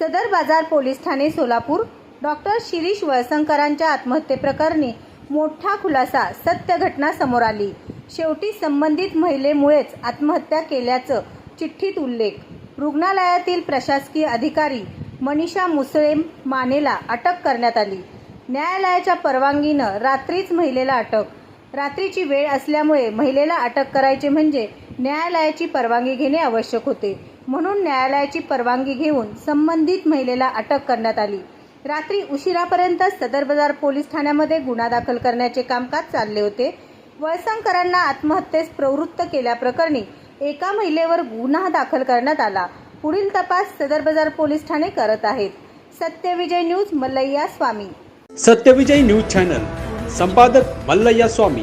सदर बाजार पोलीस ठाणे सोलापूर. डॉक्टर शिरीष वळसंकरांच्या आत्महत्येप्रकरणी मोठा खुलासा सत्य घटना समोर आली. शेवटी संबंधित महिलेमुळेच आत्महत्या केल्याचं चिठ्ठीत उल्लेख. रुग्णालयातील प्रशासकीय अधिकारी मनीषा मुसळेम मानेला अटक करण्यात आली. न्यायालयाच्या परवानगीनं रात्रीच महिलेला अटक. रात्रीची वेळ असल्यामुळे महिलेला अटक करायची म्हणजे न्यायालयाची परवानगी घेणे आवश्यक होते. म्हणून न्यायालयाची परवानगी घेऊन संबंधित महिलेला अटक करण्यात आली. रात्री उशिरापर्यंत सदर बाजार पोलीस ठाण्यामध्ये गुन्हा दाखल करण्याचे कामकाज चालले होते. वळसंकरांना आत्महत्येस प्रवृत्त केल्याप्रकरणी एका महिलेवर गुन्हा दाखल करण्यात आला. पुढील तपास सदर बाजार पोलीस ठाणे करत आहेत. Satyavijay news Mallayya Swami. Satyavijay news channel. संपादक मल्लय्या स्वामी.